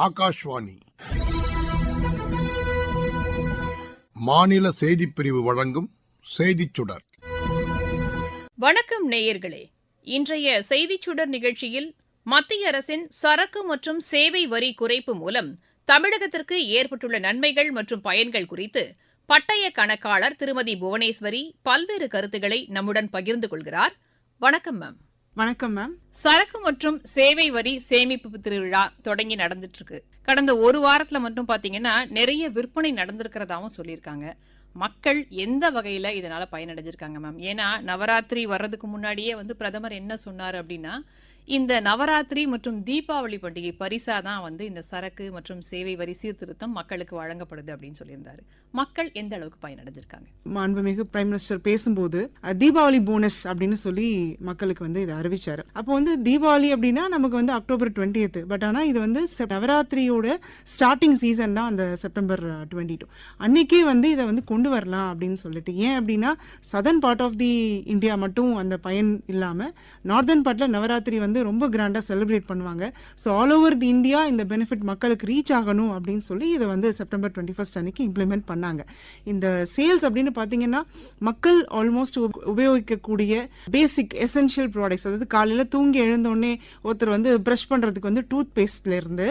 ஆகாஷ்வாணி. மாநில செய்தி பிரிவு வழங்கும் செய்திச் சுடர். வணக்கம் நேயர்களே. இன்றைய செய்திச் சுடர் நிகழ்ச்சியில் மத்திய அரசின் சரக்கு மற்றும் சேவை வரி குறைப்பு மூலம் தமிழகத்திற்கு ஏற்பட்டுள்ள நன்மைகள் மற்றும் பயன்கள் குறித்து பட்டய கணக்காளர் திருமதி புவனேஸ்வரி பல்வேறு கருத்துக்களை நம்முடன் பகிர்ந்து கொள்கிறார். வணக்கம் மேம். வணக்கம் மேம். சரக்கு மற்றும் சேவை வரி சேமிப்பு திருவிழா தொடங்கி நடந்துட்டு இருக்கு கடந்த ஒரு வாரத்துல மட்டும் பாத்தீங்கன்னா நிறைய விற்பனை நடந்திருக்கிறதாவும் சொல்லியிருக்காங்க. மக்கள் எந்த வகையில இதனால பயனடைஞ்சிருக்காங்க மேம்? ஏன்னா நவராத்திரி வர்றதுக்கு முன்னாடியே வந்து பிரதமர் என்ன சொன்னார் அப்படின்னா இந்த நவராத்திரி மற்றும் தீபாவளி பண்டிகை பரிசா தான் வந்து இந்த சரக்கு மற்றும் சேவை வரி சீர்திருத்தம் மக்களுக்கு வழங்கப்படுது அப்படின்னு சொல்லியிருந்தாரு. மக்கள் எந்த அளவுக்கு பயனடைஞ்சிருக்காங்க? மாண்புமிகு பிரைம் மினிஸ்டர் பேசும்போது தீபாவளி போனஸ் அப்படின்னு சொல்லி மக்களுக்கு வந்து இதை அறிவிச்சாரு. அப்போ வந்து தீபாவளி அப்படின்னா நமக்கு வந்து அக்டோபர் டுவெண்ட்டி பட் ஆனால் இது வந்து நவராத்திரியோட ஸ்டார்டிங் சீசன் தான் அந்த செப்டம்பர் டுவெண்ட்டி டூ அன்னைக்கே வந்து இதை வந்து கொண்டு வரலாம் அப்படின்னு சொல்லிட்டு. ஏன் அப்படின்னா southern part of the India மட்டும் அந்த பயன் இல்லாமல் நார்தர்ன் பார்ட்டில் நவராத்திரி வந்து ரொம்ப கிராண்டாக செலிப்ரேட் பண்ணுவாங்க. So all over the India இந்த பெனிஃபிட் மக்களுக்கு ரீச் ஆகணும் அப்படின்னு சொல்லி இதை வந்து செப்டம்பர் டுவெண்ட்டி ஃபஸ்ட் அன்னைக்கு இம்ப்ளிமெண்ட் பண்ணாங்க. இந்த சேல்ஸ் அப்படின்னு பார்த்தீங்கன்னா மக்கள் ஆல்மோஸ்ட் உபயோகிக்கக்கூடிய பேசிக் எசென்ஷியல் ப்ராடக்ட்ஸ் அதாவது காலையில் தூங்கி எழுந்தோடனே ஒருத்தர் வந்து ப்ரஷ் பண்ணுறதுக்கு வந்து டூத் பேஸ்ட்லேருந்து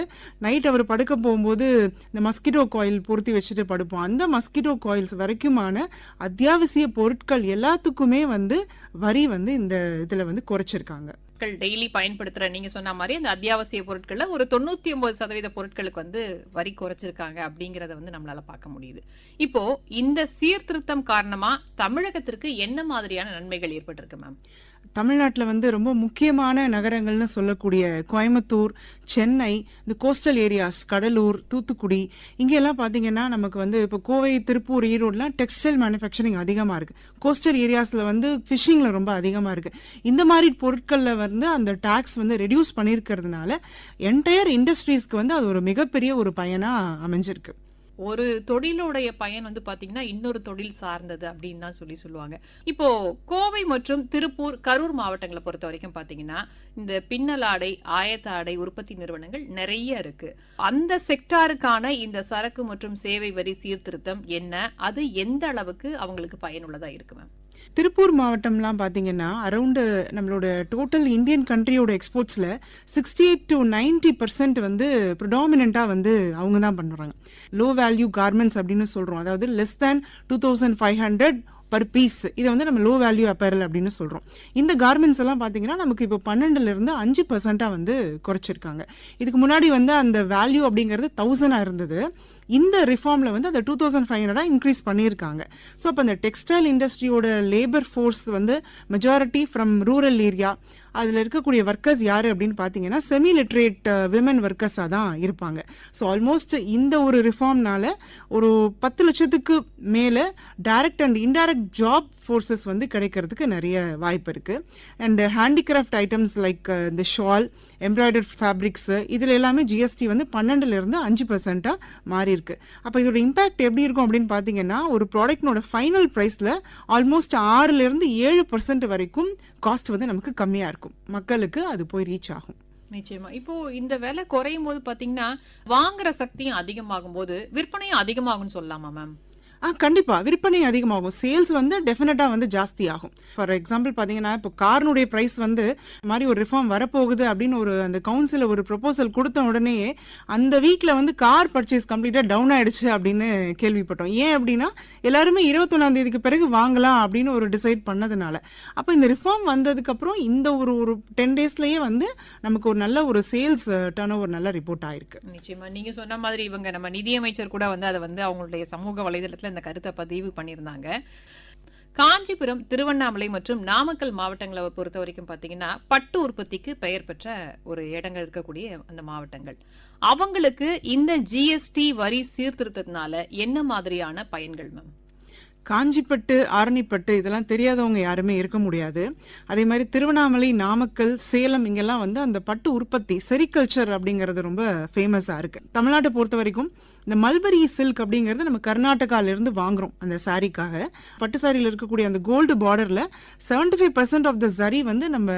நைட் அவர் படுக்க போகும்போது இந்த மஸ்கிட்டோ காயில் பொருத்தி வச்சுட்டு படுப்போம். அந்த மஸ்கிட்டோ காயில்ஸ் வரைக்குமான அத்தியாவசிய பொருட்கள் எல்லாத்துக்குமே வந்து வரி வந்து இந்த இதில் வந்து குறைச்சிருக்காங்க. பொருட்கள் டெய்லி பயன்படுத்துகிற நீங்க சொன்ன மாதிரி அந்த அத்தியாவசிய பொருட்கள்ல ஒரு தொண்ணூத்தி ஒன்பது சதவீத பொருட்களுக்கு வந்து வரி குறைச்சிருக்காங்க அப்படிங்கறத வந்து நம்மளால பார்க்க முடியுது. இப்போ இந்த சீர்திருத்தம் காரணமா தமிழகத்திற்கு என்ன மாதிரியான நன்மைகள் ஏற்பட்டிருக்கு மேம் தமிழ்நாட்டில் வந்து ரொம்ப முக்கியமான நகரங்கள்னு சொல்லக்கூடிய கோயம்புத்தூர் சென்னை இந்த கோஸ்டல் ஏரியாஸ் கடலூர் தூத்துக்குடி இங்கெல்லாம் பார்த்தீங்கன்னா நமக்கு வந்து இப்போ கோவை திருப்பூர் ஈரோடுலாம் டெக்ஸ்டைல் மேனுஃபேக்சரிங் அதிகமாக இருக்குது கோஸ்டல் ஏரியாஸில் வந்து ஃபிஷிங்கில் ரொம்ப அதிகமாக இருக்குது இந்த மாதிரி பொருட்களில் வந்து அந்த டேக்ஸ் வந்து ரெடியூஸ் பண்ணியிருக்கிறதுனால என்டையர் இண்டஸ்ட்ரீஸ்க்கு வந்து அது ஒரு மிகப்பெரிய ஒரு பயனாக அமைஞ்சிருக்கு. ஒரு தொழிலுடைய பயன் வந்து பார்த்தீங்கன்னா இன்னொரு தொழில் சார்ந்தது அப்படின்னு தான் சொல்லி சொல்லுவாங்க. இப்போ கோவை மற்றும் திருப்பூர் கரூர் மாவட்டங்களை பொறுத்த வரைக்கும் பார்த்தீங்கன்னா இந்த பின்னலாடை ஆயத்த ஆடை உற்பத்தி நிறுவனங்கள் நிறைய இருக்கு. அந்த செக்டாருக்கான இந்த சரக்கு மற்றும் சேவை வரி சீர்திருத்தம் என்ன? அது எந்த அளவுக்கு அவங்களுக்கு பயனுள்ளதாக இருக்கு மேம்? திருப்பூர் மாவட்டம்லாம் பார்த்தீங்கன்னா அரௌண்டு நம்மளோட டோட்டல் இந்தியன் கண்ட்ரியோட எக்ஸ்போர்ட்ஸில் sixty eight to ninety percent வந்து ப்ரிடாமினண்ட்டாக வந்து அவங்க தான் பண்ணுறாங்க. லோ வேல்யூ கார்மெண்ட்ஸ் அப்படின்னு சொல்கிறோம் அதாவது less than two thousand five hundred per piece இதை வந்து நம்ம லோ வேல்யூ அப்பேரல் அப்படின்னு சொல்கிறோம் இந்த கார்மெண்ட்ஸ் எல்லாம் பார்த்தீங்கன்னா நமக்கு இப்போ பன்னெண்டுலேருந்து அஞ்சு பர்சண்ட்டாக வந்து குறைச்சிருக்காங்க. இதுக்கு முன்னாடி வந்து அந்த வேல்யூ அப்படிங்கிறது தௌசண்டாக இருந்தது. இந்த ரிஃபார்மில் வந்து அதை டூ தௌசண்ட் ஃபைவ் ஹண்ட்ரடாக இன்க்ரீஸ் பண்ணியிருக்காங்க. ஸோ அப்போ அந்த டெக்ஸ்டைல் இண்டஸ்ட்ரியோட லேபர் ஃபோர்ஸ் வந்து மெஜாரிட்டி ஃப்ரம் ரூரல் ஏரியா அதில் இருக்கக்கூடிய ஒர்க்கர்ஸ் யார் அப்படின்னு பார்த்தீங்கன்னா செமி லிட்ரேட் விமன் ஒர்க்கர்ஸாக தான் இருப்பாங்க. ஸோ ஆல்மோஸ்ட் இந்த ஒரு ரிஃபார்ம்னால ஒரு பத்து லட்சத்துக்கு மேலே direct and indirect job forces வந்து கிடைக்கிறதுக்கு நிறைய வாய்ப்பு இருக்குது அண்ட் ஹேண்டிகிராஃப்ட் ஐட்டம்ஸ் லைக் இந்த ஷால் எம்ப்ராய்டர் ஃபேப்ரிக்ஸு இதில் எல்லாமே ஜிஎஸ்டி வந்து பன்னெண்டுலேருந்து அஞ்சு பர்சண்ட்டாக மாறி இருக்கு. அப்போ இதோட இம்பேக்ட் எப்படி இருக்கும் அப்படின்னு பார்த்தீங்கன்னா ஒரு ப்ராடக்ட்னோட ஃபைனல் ப்ரைஸில் ஆல்மோஸ்ட் ஆறுலேருந்து ஏழு பர்சன்ட் வரைக்கும் காஸ்ட் வந்து நமக்கு கம்மியாக இருக்கும். மக்களுக்கு அது போய் ரீச் ஆகும். நிச்சயமா. இப்போ இந்த விலை குறையும் போது பாத்தீங்கன்னா வாங்குற சக்தியும் அதிகமாகும் போது விற்பனையும் அதிகமாகும்னு சொல்லலாமா மேம் ஆ கண்டிப்பாக விற்பனை அதிகமாகும். சேல்ஸ் வந்து டெஃபினட்டாக வந்து ஜாஸ்தி ஆகும் ஃபார் எக்ஸாம்பிள் பார்த்தீங்கன்னா இப்போ கார்னுடைய ப்ரைஸ் வந்து இந்த மாதிரி ஒரு ரிஃபார்ம் வரப்போகுது அப்படின்னு ஒரு அந்த கவுன்சிலில் ஒரு ப்ரொபோசல் கொடுத்த உடனே அந்த வீக்கில் வந்து கார் பர்ச்சேஸ் கம்ப்ளீட்டாக டவுன் ஆயிடுச்சு அப்படின்னு கேள்விப்பட்டோம். ஏன் அப்படின்னா எல்லாருமே இருபத்தொன்னாம் தேதிக்கு பிறகு வாங்கலாம் அப்படின்னு ஒரு டிசைட் பண்ணதுனால. அப்போ இந்த ரிஃபார்ம் வந்ததுக்கப்புறம் இந்த ஒரு ஒரு டென் டேஸ்லேயே வந்து நமக்கு ஒரு நல்ல ஒரு சேல்ஸ் டர்ன் ஓவர் நல்ல ரிப்போர்ட் ஆயிருக்கு. நிச்சயமா. நீங்கள் சொன்ன மாதிரி இவங்க நம்ம நிதியமைச்சர் கூட வந்து அதை வந்து அவங்களுடைய சமூக வலைதளத்தில் இந்த கருத்தை பதிவு பண்ணியிருந்தாங்க. காஞ்சிபுரம் திருவண்ணாமலை மற்றும் நாமக்கல் மாவட்டங்களை பொறுத்த வரைக்கும் பார்த்தீங்கன்னா பட்டு உற்பத்திக்கு பெயர் பெற்ற ஒரு இடங்கள் இருக்கக்கூடிய அந்த மாவட்டங்கள். அவங்களுக்கு இந்த ஜிஎஸ்டி வரி சீர்திருத்தத்தினால என்ன மாதிரியான பயன்கள் மேம் காஞ்சிப்பட்டு ஆரணிப்பட்டு இதெல்லாம் தெரியாதவங்க யாருமே இருக்க முடியாது. அதே மாதிரி திருவண்ணாமலை நாமக்கல் சேலம் இங்கெல்லாம் வந்து அந்த பட்டு உற்பத்தி செரிகல்ச்சர் அப்படிங்கிறது ரொம்ப ஃபேமஸாக இருக்கு. தமிழ்நாட்டை பொறுத்த வரைக்கும் இந்த மல்பரி சில்க் அப்படிங்கிறது நம்ம கர்நாடகாவிலேருந்து வாங்குறோம் அந்த சாரிக்காக. பட்டு சாரியில் இருக்கக்கூடிய அந்த கோல்டு பார்டரில் seventy five percent of the சரி வந்து நம்ம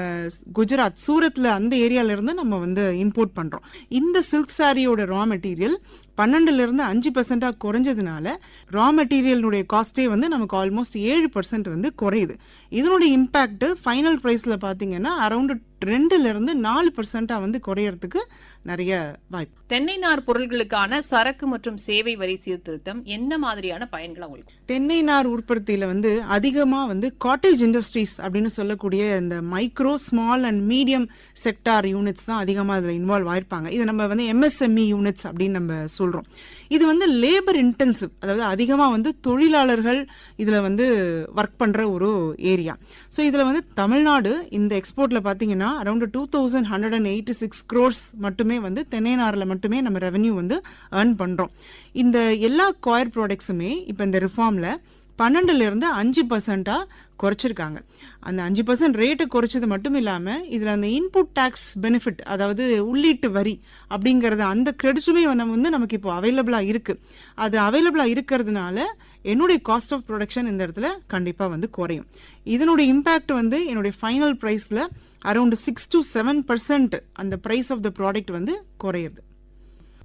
குஜராத் சூரத்தில் அந்த ஏரியால இருந்து நம்ம வந்து இம்போர்ட் பண்ணுறோம் இந்த சில்க் சாரியோட ரா மெட்டீரியல் பன்னெண்டுலேருந்து அஞ்சு பர்சன்டா குறைஞ்சதுனால ரா மெட்டீரியலுடைய காஸ்ட்டே வந்து நமக்கு ஆல்மோஸ்ட் ஏழு பர்சன்ட் வந்து குறையுது. இதனுடைய இம்பேக்ட்டு ஃபைனல் ப்ரைஸில் பார்த்தீங்கன்னா அரௌண்டு ரெண்டுல இருந்து நாலு பர்சன்டா வந்து குறையறதுக்கு நிறைய வாய்ப்பு. தென்னை நார் பொருட்களுக்கான சரக்கு மற்றும் சேவை வரி சீர்திருத்தம் என்ன மாதிரியான பயன்களை உங்களுக்கு தென்னை நார் உற்பத்தியில வந்து அதிகமா வந்து காட்டேஜ் இண்டஸ்ட்ரீஸ் அப்படின்னு சொல்லக்கூடிய இந்த micro small and medium sector units தான் அதிகமா இதுல இன்வால்வ் ஆயிருப்பாங்க. இது நம்ம வந்து எம்எஸ்எம்இ யூனிட்ஸ் அப்படின்னு நம்ம சொல்றோம். இது வந்து லேபர் இன்டென்சிவ் அதாவது அதிகமா வந்து தொழிலாளர்கள் இதுல வந்து ஒர்க் பண்ற ஒரு ஏரியா ஸோ இதுல வந்து தமிழ்நாடு இந்த எக்ஸ்போர்ட்ல பாத்தீங்கன்னா around two thousand hundred and eighty six crores மட்டுமே வந்து தென்னைநாரில் மட்டுமே நம்ம ரெவென்யூ வந்து ஏர்ன் பண்றோம். இந்த எல்லா கோயர் ப்ராடக்ட்ஸுமே இப்போ இந்த ரிஃபார்ம்ல பன்னெண்டுலேருந்து அஞ்சு பர்சன்ட்டாக குறைச்சிருக்காங்க. அந்த அஞ்சு பர்சன்ட் ரேட்டை குறைச்சது மட்டும் இல்லாமல் இதில் அந்த இன்புட் டேக்ஸ் பெனிஃபிட் அதாவது உள்ளீட்டு வரி அப்படிங்கிறது அந்த கிரெடிட்ஸுமே நம்ம வந்து நமக்கு இப்போ அவைலபிளாக இருக்குது அது அவைலபிளாக இருக்கிறதுனால என்னுடைய காஸ்ட் ஆஃப் ப்ரொடக்ஷன் இந்த இடத்துல கண்டிப்பாக வந்து குறையும். இதனுடைய இம்பேக்ட் வந்து என்னுடைய ஃபைனல் ப்ரைஸில் around six to seven percent அந்த ப்ரைஸ் ஆஃப் த ப்ராடக்ட் வந்து குறையுது.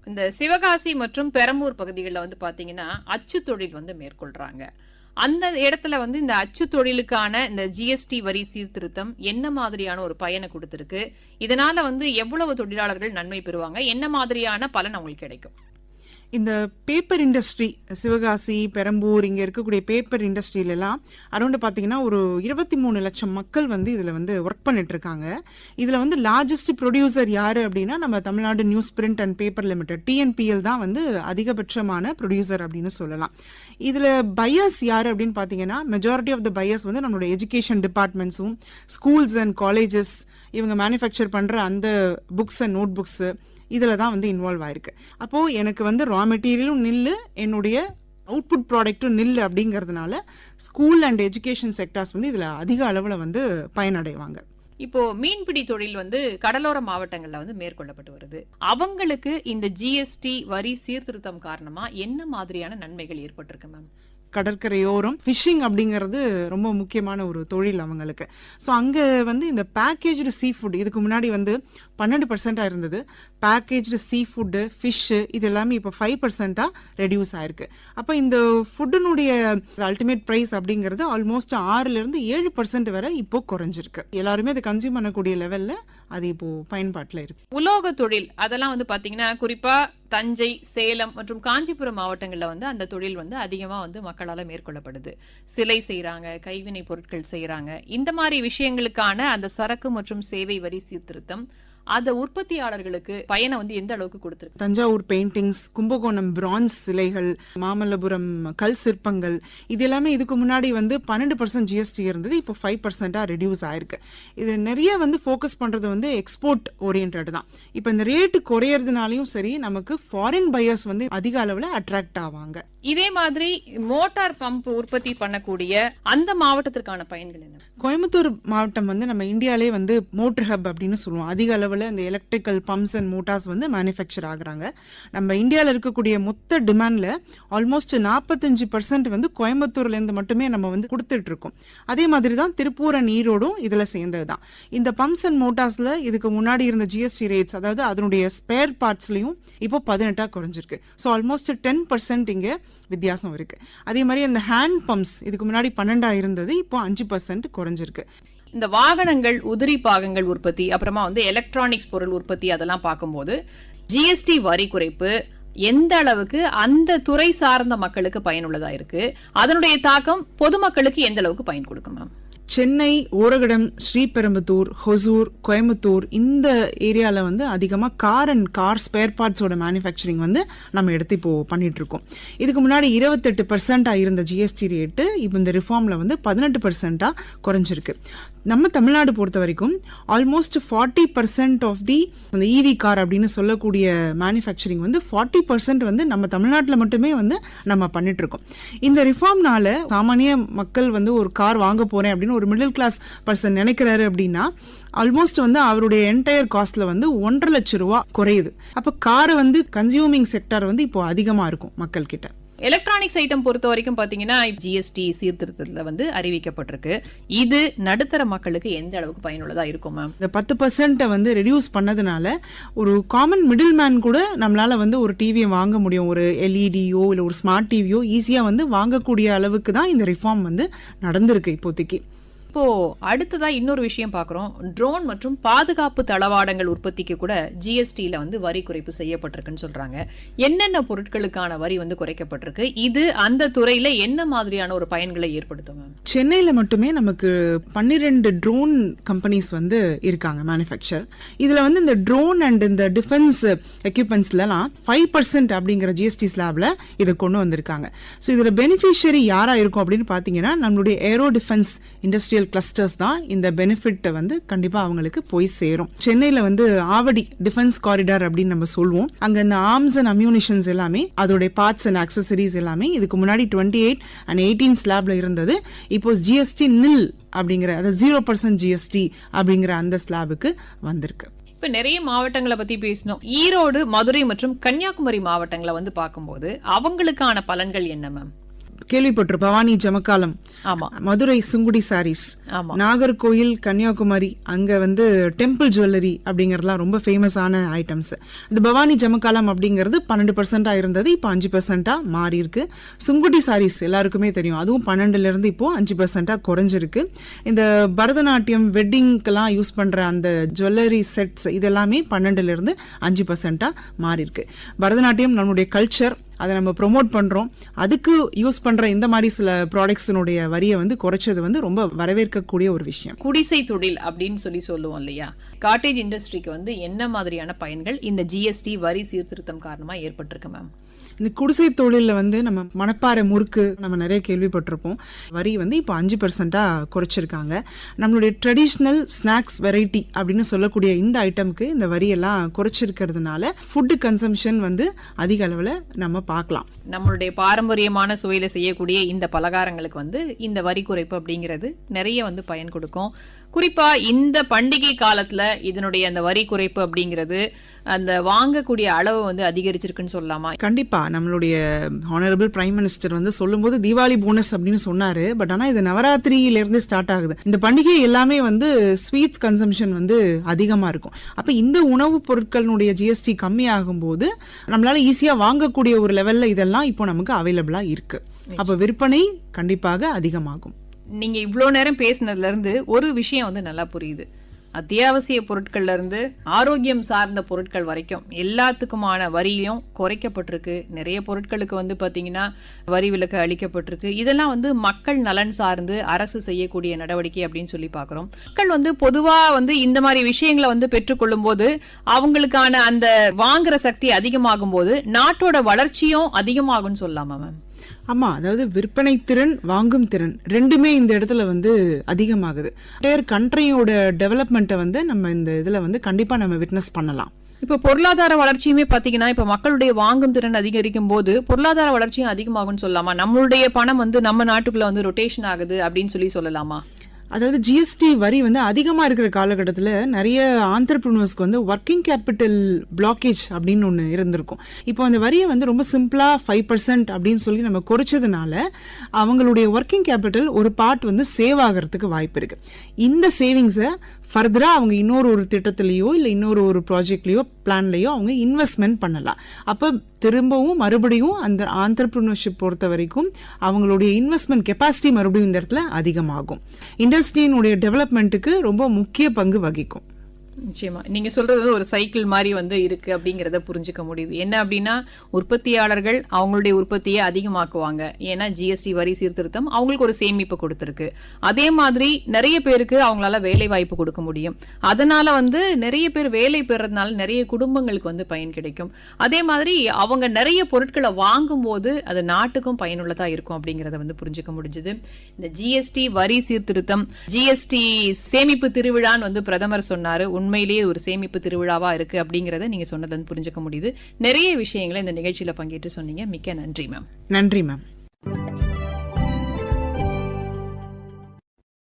இந்த சிவகாசி மற்றும் பெரம்பூர் பகுதிகளில் வந்து பார்த்தீங்கன்னா அச்சு தொழில் வந்து மேற்கொள்கிறாங்க அந்த இடத்துல வந்து இந்த அச்சு தொழிலுக்கான இந்த ஜிஎஸ்டி வரி சீர்திருத்தம் என்ன மாதிரியான ஒரு பயனை கொடுத்துருக்கு? இதனால வந்து எவ்வளவு தொழிலாளர்கள் நன்மை பெறுவாங்க? என்ன மாதிரியான பலன் அவங்களுக்கு கிடைக்கும்? இந்த பேப்பர் இண்டஸ்ட்ரி சிவகாசி பெரம்பூர் இங்கே இருக்கக்கூடிய பேப்பர் இண்டஸ்ட்ரியிலலாம் அரௌண்டு பார்த்தீங்கன்னா ஒரு இருபத்தி மூணு லட்சம் மக்கள் வந்து இதில் வந்து ஒர்க் பண்ணிட்டுருக்காங்க இதில் வந்து லார்ஜஸ்ட் ப்ரொடியூசர் யார் அப்படின்னா நம்ம Tamil Nadu newsprint and paper limited TNPL தான் வந்து அதிகபட்சமான ப்ரொடியூசர் அப்படின்னு சொல்லலாம். இதில் பையர்ஸ் யார் அப்படின்னு பார்த்தீங்கன்னா மெஜாரிட்டி ஆஃப் த பையர்ஸ் வந்து நம்மளோட எஜுகேஷன் டிபார்ட்மெண்ட்ஸும் ஸ்கூல்ஸ் அண்ட் காலேஜஸ் இவங்க மேனுஃபேக்சர் பண்ணுற அந்த புக்ஸ் அண்ட் நோட் புக்ஸு இதில் தான் வந்து இன்வால்வ் ஆயிருக்கு. அப்போது எனக்கு வந்து ரா மெட்டீரியலும் நில்லு என்னுடைய அவுட்புட் ப்ராடக்ட்டும் நில்லு அப்படிங்கிறதுனால ஸ்கூல் அண்ட் எஜுகேஷன் செக்டார்ஸ் வந்து இதில் அதிக அளவில் வந்து பயனடைவாங்க. இப்போ மீன்பிடி தொழில் வந்து கடலோர மாவட்டங்கள்ல வந்து மேற்கொள்ளப்பட்டு வருது. அவங்களுக்கு இந்த ஜிஎஸ்டி வரி சீர்திருத்தம் காரணமா என்ன மாதிரியான நன்மைகள் ஏற்பட்டிருக்கு மேம் கடற்கரையோரம் ஃபிஷிங் அப்படிங்கிறது ரொம்ப முக்கியமான ஒரு தொழில் அவங்களுக்கு. ஸோ அங்கே வந்து இந்த பேக்கேஜ்டு சீ ஃபுட் இதுக்கு முன்னாடி வந்து பன்னெண்டு பர்சன்டாக இருந்தது. பேக்கேஜ்டு சீ ஃபுட்டு ஃபிஷ்ஷு இது எல்லாமே இப்போ ஃபைவ் பர்சண்ட்டாக ரெடியூஸ் ஆயிருக்கு. அப்போ இந்த ஃபுட்டினுடைய அல்டிமேட் ப்ரைஸ் அப்படிங்கிறது ஆல்மோஸ்ட் ஆறுலேருந்து ஏழு பர்சன்ட் வரை இப்போ குறைஞ்சிருக்கு. எல்லாருமே அதை கன்சியூம் பண்ணக்கூடிய லெவலில் அது இப்போ பயன்பாட்டில் இருக்கு. உலோக தொழில் அதெல்லாம் வந்து பார்த்தீங்கன்னா குறிப்பாக தஞ்சை சேலம் மற்றும் காஞ்சிபுரம் மாவட்டங்களில் வந்து அந்த தொழில் வந்து அதிகமாக வந்து மக்களால் மேற்கொள்ளப்படுது. சிலை செய்றாங்க கைவினை பொருட்கள் செய்கிறாங்க இந்த மாதிரி விஷயங்களுக்கான அந்த சரக்கு மற்றும் சேவை வரி சீர்திருத்தம் அந்த உற்பத்தியாளர்களுக்கு பயனை வந்து எந்த அளவுக்கு கொடுத்துருக்கு? தஞ்சாவூர் பெயிண்டிங்ஸ் கும்பகோணம் பிரான்ஸ் சிலைகள் மாமல்லபுரம் கல் சிற்பங்கள் இது எல்லாமே இதுக்கு முன்னாடி வந்து பன்னெண்டு பர்சன்ட் ஜிஎஸ்டி இருந்தது இப்போ ஃபைவ் பர்சன்டாக ரெடியூஸ் ஆயிருக்கு. இது நிறைய வந்து ஃபோக்கஸ் பண்ணுறது வந்து எக்ஸ்போர்ட் ஓரியன்ட் தான். இப்போ இந்த ரேட்டு குறையறதுனாலையும் சரி நமக்கு ஃபாரின் பையர்ஸ் வந்து அதிக அளவில் அட்ராக்ட் ஆவாங்க. இதே மாதிரி மோட்டார் பம்ப் உற்பத்தி பண்ணக்கூடிய அந்த மாவட்டத்திற்கான பயன்கள் என்ன? கோயம்புத்தூர் மாவட்டம் வந்து நம்ம இந்தியாலே வந்து மோட்டர் ஹப் அப்படின்னு சொல்லுவோம். அதிக அளவில் இந்த எலக்ட்ரிக்கல் பம்ப்ஸ் அண்ட் மோட்டார்ஸ் வந்து மேனுஃபேக்சர் ஆகுறாங்க. நம்ம இந்தியாவில் இருக்கக்கூடிய மொத்த டிமாண்டில் ஆல்மோஸ்ட் நாற்பத்தஞ்சு பர்சன்ட் வந்து கோயம்புத்தூர்லேருந்து மட்டுமே நம்ம வந்து கொடுத்துட்டு இருக்கோம். அதே மாதிரி தான் திருப்பூர் அண்ட் ஈரோடும் இதில் சேர்ந்தது தான் இந்த பம்ப்ஸ் அண்ட் மோட்டார்ஸில் இதுக்கு முன்னாடி இருந்த ஜிஎஸ்டி ரேட்ஸ் அதாவது அதனுடைய ஸ்பேர் பார்ட்ஸ்லையும் இப்போ பதினெட்டாக குறைஞ்சிருக்கு. ஸோ ஆல்மோஸ்ட் டென் பர்சன்ட் இங்கே வித்தியாசம் இருக்கு. அதே மாதிரி அந்த ஹேண்ட் பம்ப்ஸ் இதுக்கு முன்னாடி பன்னெண்டாக இருந்தது இப்போ அஞ்சு பர்சன்ட் குறைஞ்சிருக்கு. இந்த வாகனங்கள் உதிரி பாகங்கள் உற்பத்தி அப்புறமா வந்து எலக்ட்ரானிக்ஸ் பொருள் உற்பத்தி அதெல்லாம் பார்க்கும்போது ஜிஎஸ்டி வரி குறைப்பு எந்த அளவுக்கு அந்த துறை சார்ந்த மக்களுக்கு பயனுள்ளதா இருக்கு? அதனுடைய தாக்கம் பொதுமக்களுக்கு எந்த அளவுக்கு பயன் கொடுக்கும் மேம் சென்னை ஓரகடம் ஸ்ரீபெரும்புத்தூர் ஹொசூர் கோயம்புத்தூர் இந்த ஏரியாவில் வந்து அதிகமாக கார் அண்ட் கார் ஸ்பேர் பார்ட்ஸோட மேனுஃபேக்சரிங் வந்து நம்ம எடுத்து இப்போது பண்ணிகிட்ருக்கோம் இதுக்கு முன்னாடி இருபத்தெட்டு பர்சண்ட்டாக இருந்த ஜிஎஸ்டி ரேட்டு இப்போ இந்த ரிஃபார்மில் வந்து பதினெட்டு பர்சண்ட்டாக குறைஞ்சிருக்கு. நம்ம தமிழ்நாடு பொறுத்த வரைக்கும் almost forty percent of the அந்த இவி கார் அப்படின்னு சொல்லக்கூடிய மேனுஃபேக்சரிங் வந்து ஃபார்ட்டி பர்சன்ட் வந்து நம்ம தமிழ்நாட்டில் மட்டுமே வந்து நம்ம பண்ணிட்டுருக்கோம். இந்த ரிஃபார்ம்னால சாமானிய மக்கள் வந்து ஒரு கார் வாங்க போகிறேன் அப்படின்னு ஒரு மிடில் கிளாஸ் பர்சன் நினைக்கிறாரு அப்படின்னா ஆல்மோஸ்ட் வந்து அவருடைய என்டையர் காஸ்ட்ல வந்து ஒன்றரை லட்சம் ரூபா குறையுது. அப்போ காரை வந்து கன்சியூமிங் செக்டார் வந்து இப்போ அதிகமாக இருக்கும் மக்கள்கிட்ட. எலக்ட்ரானிக்ஸ் ஐட்டம் பொறுத்த வரைக்கும் பார்த்தீங்கன்னா ஜிஎஸ்டி சீர்திருத்தத்தில் வந்து அறிவிக்கப்பட்டிருக்கு. இது நடுத்தர மக்களுக்கு எந்த அளவுக்கு பயனுள்ளதாக இருக்கும் மேம் இந்த பத்து பர்சன்ட்டை வந்து ரெடியூஸ் பண்ணதுனால ஒரு காமன் மிடில் மேன் கூட நம்மளால் வந்து ஒரு டிவியை வாங்க முடியும். ஒரு எல்இடியோ இல்லை ஒரு ஸ்மார்ட் டிவியோ ஈஸியாக வந்து வாங்கக்கூடிய அளவுக்கு தான் இந்த ரிஃபார்ம் வந்து நடந்திருக்கு இப்போதைக்கு. இப்போ அடுத்ததா இன்னொரு விஷயம் பார்க்குறோம் ட்ரோன் மற்றும் பாதுகாப்பு தளவாடங்கள் உற்பத்திக்கு கூட ஜிஎஸ்டியில் வந்து வரி குறைப்பு செய்யப்பட்டிருக்குன்னு சொல்றாங்க. என்னென்ன பொருட்களுக்கான வரி வந்து குறைக்கப்பட்டிருக்கு? இது அந்த துறையில என்ன மாதிரியான ஒரு பயன்களை ஏற்படுத்தும் சென்னையில் மட்டுமே நமக்கு பன்னிரெண்டு ட்ரோன் கம்பெனிஸ் வந்து இருக்காங்க மேனுஃபேக்சர் இதில் வந்து இந்த ட்ரோன் அண்ட் இந்த டிஃபென்ஸ் எக்யூப்மெண்ட்ஸ்லாம் ஃபைவ் பர்சன்ட் அப்படிங்கிற ஜிஎஸ்டி ஸ்லாப்ல இதை கொண்டு வந்திருக்காங்க. ஸோ இதில் பெனிஃபிஷியரி யாராக இருக்கும் அப்படின்னு பார்த்தீங்கன்னா நம்மளுடைய aero defence industry industrial clusters தான் இந்த பெனிஃபிட்டை வந்து கண்டிப்பாக அவங்களுக்கு போய் சேரும். சென்னையில் வந்து ஆவடி டிஃபென்ஸ் காரிடார் அப்படின்னு நம்ம சொல்லுவோம். அங்கே இந்த ஆர்ம்ஸ் அண்ட் அம்யூனிஷன்ஸ் எல்லாமே அதோடைய பார்ட்ஸ் அண்ட் அக்சசரிஸ் எல்லாமே இதுக்கு முன்னாடி டுவெண்ட்டி எயிட் அண்ட் எயிட்டீன் ஸ்லாப்ல இருந்தது. இப்போ ஜிஎஸ்டி நில் அப்படிங்கிற அதாவது ஜீரோ பர்சன்ட் ஜிஎஸ்டி அப்படிங்கிற அந்த ஸ்லாபுக்கு வந்திருக்கு. இப்ப நிறைய மாவட்டங்களை பத்தி பேசணும் ஈரோடு மதுரை மற்றும் கன்னியாகுமரி மாவட்டங்களை வந்து பார்க்கும்போது அவங்களுக்கான பலன்கள் என்ன மேம் கேள்விப்பட்டிரு பவானி ஜமக்காலம். மதுரை சுங்குடி சாரீஸ் நாகர்கோயில் கன்னியாகுமரி அங்க வந்து டெம்பிள் ஜுவல்லரி அப்படிங்கறதுலாம் ரொம்ப ஃபேமஸான ஐட்டம்ஸ் இந்த பவானி ஜமக்காலம் அப்படிங்கிறது பன்னெண்டு பர்சன்டா இருந்தது இப்போ அஞ்சு பர்சன்டா மாறி இருக்கு. சுங்குடி சாரீஸ் எல்லாருக்குமே தெரியும். அதுவும் பன்னெண்டுல இருந்து இப்போ அஞ்சு பர்சன்டா குறைஞ்சிருக்கு. இந்த பரதநாட்டியம் வெட்டிங்க்கெல்லாம் யூஸ் பண்ற அந்த ஜுவல்லரி செட்ஸ் இதெல்லாமே பன்னெண்டுல இருந்து அஞ்சு பர்சன்டா மாறி இருக்கு. பரதநாட்டியம் நம்மளுடைய கல்ச்சர் அதை நம்ம ப்ரொமோட் பண்ணுறோம் அதுக்கு யூஸ் பண்ணுற இந்த மாதிரி சில ப்ராடக்ட்ஸினுடைய வரியை வந்து குறைச்சது வந்து ரொம்ப வரவேற்கக்கூடிய ஒரு விஷயம். குடிசை தொழில் அப்படின்னு சொல்லி சொல்லுவோம் இல்லையா? காட்டேஜ் இண்டஸ்ட்ரிக்கு வந்து என்ன மாதிரியான பயன்கள்? இந்த ஜிஎஸ்டி வரி சீர்திருத்தம் காரணமாக ஏற்பட்டிருக்கு மேம் இந்த குடிசை தொழிலில் வந்து நம்ம மணப்பாறை முறுக்கு நம்ம நிறைய கேள்விப்பட்டிருப்போம். வரி வந்து இப்போ அஞ்சு பர்சண்ட்டாக குறைச்சிருக்காங்க. நம்மளுடைய ட்ரெடிஷ்னல் ஸ்நாக்ஸ் வெரைட்டி அப்படின்னு சொல்லக்கூடிய இந்த ஐட்டமுக்கு இந்த வரியெல்லாம் குறைச்சிருக்கிறதுனால ஃபுட்டு கன்சம்ஷன் வந்து அதிக அளவில் நம்ம பார்க்கலாம். நம்மளுடைய பாரம்பரியமான சுவையில் செய்யக்கூடிய இந்த பலகாரங்களுக்கு வந்து இந்த வரி குறைப்பு அப்படிங்கிறது நிறைய வந்து பயன் கொடுக்கும். குறிப்பா இந்த பண்டிகை காலத்துல இதனுடைய அந்த வரி குறைப்பு அப்படிங்கிறது அந்த வாங்கக்கூடிய அளவு வந்து அதிகரிச்சிருக்குன்னு சொல்லலாமா? கண்டிப்பா. நம்மளுடைய ஹானரபிள் பிரைம் மினிஸ்டர் வந்து சொல்லும்போது தீபாவளி போனஸ் அப்படின்னு சொன்னாரு. பட் ஆனா இது நவராத்திரியில இருந்து ஸ்டார்ட் ஆகுது. இந்த பண்டிகை எல்லாமே வந்து ஸ்வீட்ஸ் கன்சம்ஷன் வந்து அதிகமா இருக்கும். அப்ப இந்த உணவுப் பொருட்களினுடைய ஜிஎஸ்டி கம்மி ஆகும்போது நம்மளால ஈஸியா வாங்கக்கூடிய ஒரு லெவல்ல இதெல்லாம் இப்போ நமக்கு அவைலபிளா இருக்கு. அப்ப விற்பனை கண்டிப்பாக அதிகமாகும். நீங்கள் இவ்வளோ நேரம் பேசினதுலேருந்து ஒரு விஷயம் வந்து நல்லா புரியுது. அத்தியாவசிய பொருட்கள்லேருந்து ஆரோக்கியம் சார்ந்த பொருட்கள் வரைக்கும் எல்லாத்துக்குமான வரியும் குறைக்கப்பட்டிருக்கு. நிறைய பொருட்களுக்கு வந்து பார்த்திங்கன்னா வரி விலக்கு அளிக்கப்பட்டிருக்கு. இதெல்லாம் வந்து மக்கள் நலன் சார்ந்து அரசு செய்யக்கூடிய நடவடிக்கை அப்படின்னு சொல்லி பார்க்குறோம் மக்கள் வந்து பொதுவாக வந்து இந்த மாதிரி விஷயங்களை வந்து பெற்றுக்கொள்ளும் போது அவங்களுக்கான அந்த வாங்குற சக்தி அதிகமாகும் போது நாட்டோட வளர்ச்சியும் அதிகமாகும்னு சொல்லலாமா மேம் ஆமாம் அதாவது விற்பனை திறன் வாங்கும் திறன் ரெண்டுமே இந்த இடத்துல வந்து அதிகமாகுது. டேர் கண்ட்ரியோட டெவலப்மெண்ட்டை வந்து நம்ம இந்த இதில் வந்து கண்டிப்பாக நம்ம விட்னஸ் பண்ணலாம். இப்போ பொருளாதார வளர்ச்சியுமே பார்த்தீங்கன்னா இப்போ மக்களுடைய வாங்கும் திறன் அதிகரிக்கும் போது பொருளாதார வளர்ச்சியும் அதிகமாகும்னு சொல்லலாமா? நம்மளுடைய பணம் வந்து நம்ம நாட்டுக்குள்ளே வந்து ரொட்டேஷன் ஆகுது அப்படின்னு சொல்லி சொல்லலாமா? அதாவது ஜிஎஸ்டி வரி வந்து அதிகமாக இருக்கிற காலகட்டத்தில் நிறைய ஆண்டர்பிரினர்ஸ்க்கு வந்து ஒர்க்கிங் கேபிட்டல் பிளாக்கேஜ் அப்படின்னு ஒன்று இருந்திருக்கும். இப்போ அந்த வரியை வந்து ரொம்ப சிம்பிளாக ஃபைவ் பர்சன்ட் அப்படின்னு சொல்லி நம்ம குறைச்சதுனால அவங்களுடைய ஒர்க்கிங் கேபிட்டல் ஒரு பார்ட் வந்து சேவ் ஆகிறதுக்கு வாய்ப்பு இருக்குது இந்த சேவிங்ஸை ஃபர்தராக அவங்க இன்னொரு ஒரு திட்டத்துலேயோ இல்லை இன்னொரு ஒரு ப்ராஜெக்ட்லேயோ பிளான்லேயோ அவங்க இன்வெஸ்ட்மெண்ட் பண்ணலாம். அப்போ திரும்பவும் மறுபடியும் அந்த ஆண்டர்ப்ரினர்ஷிப் பொறுத்த வரைக்கும் அவங்களுடைய இன்வெஸ்ட்மெண்ட் கெப்பாசிட்டி மறுபடியும் இந்த இடத்துல அதிகமாகும். இண்டஸ்ட்ரியினுடைய டெவலப்மெண்ட்டுக்கு ரொம்ப முக்கிய பங்கு வகிக்கும். நிச்சயமா. நீங்க சொல்றது வந்து ஒரு சைக்கிள் மாதிரி வந்து இருக்கு அப்படிங்கறத புரிஞ்சுக்க முடியுது. என்ன அப்படின்னா உற்பத்தியாளர்கள் அவங்களுடைய உற்பத்தியை அதிகமாக்குவாங்க. ஏன்னா ஜிஎஸ்டி வரி சீர்திருத்தம் அவங்களுக்கு ஒரு சேமிப்பு கொடுத்துருக்கு. அதே மாதிரி நிறைய பேருக்கு அவங்களால வேலை வாய்ப்பு கொடுக்க முடியும். அதனால வந்து நிறைய பேர் வேலை பெறதுனால நிறைய குடும்பங்களுக்கு வந்து பயன் கிடைக்கும். அதே மாதிரி அவங்க நிறைய பொருட்களை வாங்கும்போது அது நாட்டுக்கும் பயனுள்ளதா இருக்கும் அப்படிங்கிறத வந்து புரிஞ்சுக்க முடிஞ்சது. இந்த ஜிஎஸ்டி வரி சீர்திருத்தம் ஜிஎஸ்டி சேமிப்பு திருவிழான்னு வந்து பிரதமர் சொன்னாரு. உண்மையிலேயே ஒரு சேமிப்பு திருவிழாவா இருக்கு அப்படிங்கறத நீங்க சொன்னதை புரிஞ்சுக்க முடியுது. நிறைய விஷயங்களை இந்த நிகழ்ச்சியில் பங்கேற்று சொன்னீங்க. மிக்க நன்றி மேம் நன்றி மேம்